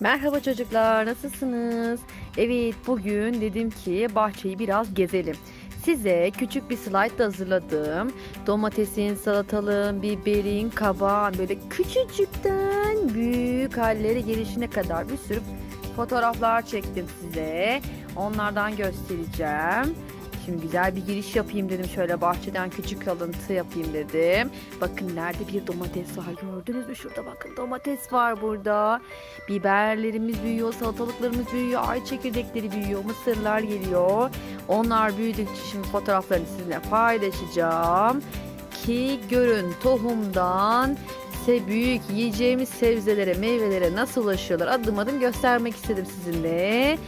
Merhaba çocuklar, nasılsınız? Evet, bugün dedim ki bahçeyi biraz gezelim. Size küçük bir slide da hazırladım. Domatesin, salatalığın, biberin, kabağın böyle küçücükten büyük hallere gelişine kadar bir sürü fotoğraflar çektim size. Onlardan göstereceğim. Şimdi güzel bir giriş yapayım dedim. Şöyle bahçeden küçük alıntı yapayım dedim. Bakın nerede bir domates var gördünüz mü? Şurada bakın domates var burada. Biberlerimiz büyüyor, salatalıklarımız büyüyor, ay çekirdekleri büyüyor, mısırlar geliyor. Onlar büyüdükçe şimdi fotoğraflarını sizinle paylaşacağım. Ki görün tohumdan ise büyük yiyeceğimiz sebzelere, meyvelere nasıl ulaşıyorlar adım adım göstermek istedim sizinle.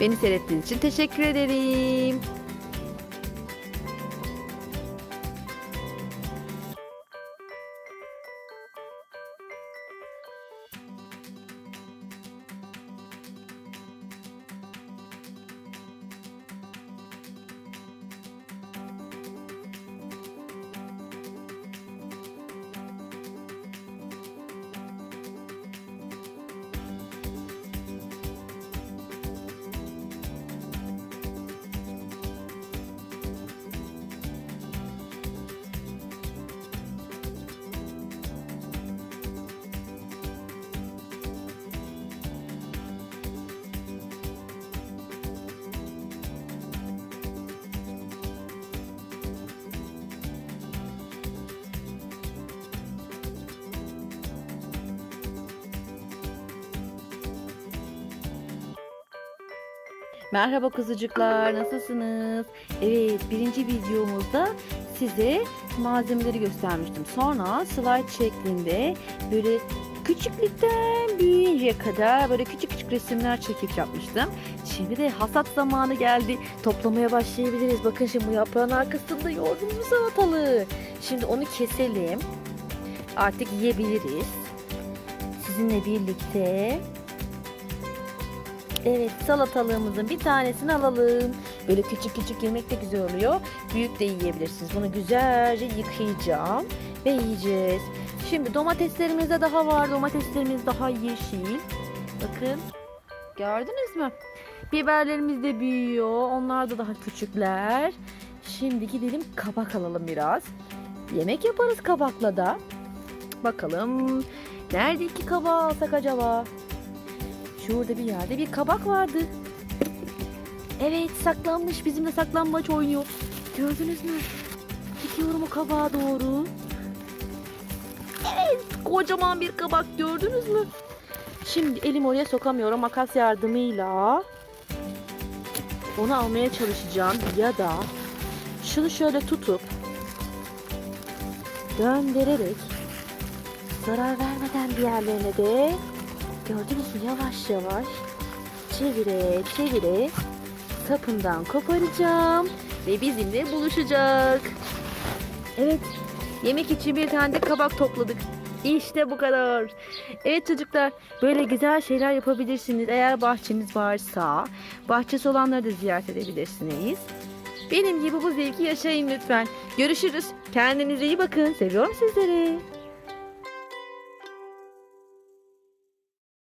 Beni seyrettiğiniz için teşekkür ederim. Merhaba kuzucuklar, nasılsınız? Evet, birinci videomuzda size malzemeleri göstermiştim. Sonra slide şeklinde böyle küçüklükten büyüyünceye kadar böyle küçük küçük resimler çekip yapmıştım. Şimdi de hasat zamanı geldi. Toplamaya başlayabiliriz. Bakın şimdi bu yaprağın arkasında yoğurdumuz salatalığı. Şimdi onu keselim. Artık yiyebiliriz. Sizinle birlikte Evet salatalığımızın bir tanesini alalım. Böyle küçük küçük yemek de güzel oluyor. Büyük de yiyebilirsiniz. Bunu güzelce yıkayacağım ve yiyeceğiz. Şimdi domateslerimiz de daha var. Domateslerimiz daha yeşil. Bakın. Gördünüz mü? Biberlerimiz de büyüyor. Onlar da daha küçükler. Şimdi gidelim kabak alalım biraz. Yemek yaparız kabakla da. Bakalım. Nerede iki kabağı alsak acaba? Şurada bir yerde bir kabak vardı. Evet saklanmış bizimle saklanmaç oynuyor. Gördünüz mü? Gidiyorum o kabağa doğru. Evet kocaman bir kabak gördünüz mü? Şimdi elim oraya sokamıyorum makas yardımıyla. Onu almaya çalışacağım ya da şunu şöyle tutup döndürerek zarar vermeden diğerlerine de Gördünüz mü yavaş yavaş çevire çevire sapından koparacağım ve bizimle buluşacak. Evet yemek için bir tane de kabak topladık. İşte bu kadar. Evet çocuklar böyle güzel şeyler yapabilirsiniz. Eğer bahçeniz varsa bahçesi olanları da ziyaret edebilirsiniz. Benim gibi bu zevki yaşayın lütfen. Görüşürüz. Kendinize iyi bakın. Seviyorum sizleri.